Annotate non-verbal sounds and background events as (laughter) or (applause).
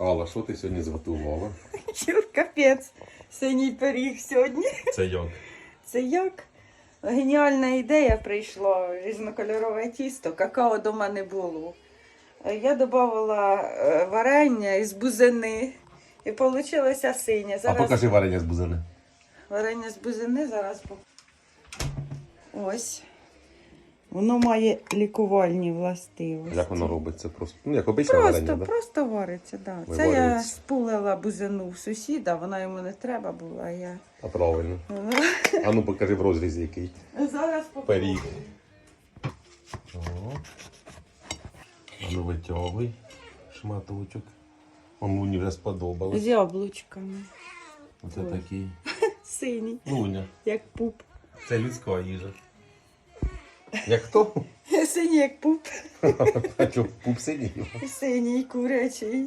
Алла, що ти сьогодні зготувала? (laughs) Чур, капець. Синій пиріг сьогодні. (laughs) Це як? Це як? Геніальна ідея прийшла, різнокольорове тісто, какао дома не було. Я додавала е, варення із бузини і вийшло синє. А покажи варення з бузини. варення з бузини зараз. Ось. Воно має лікувальні властивості. Як воно робиться? Просто, ну, як обичне Просто, варення, да? просто вариться, так. Да. Це я спулила бузину в сусіда, вона йому не треба була. а Я... А правильно. (laughs) А ну покажи в розрізі який. Зараз попробую. Пиріг. А ну витягуй шматочок. Мамуні вже сподобалось. З яблучками. Оце такий. (laughs) Синій, Луня. як пуп. Це людська їжа. Як хто? Синій, як пуп. (laughs) Пуп синій? Синій курячий.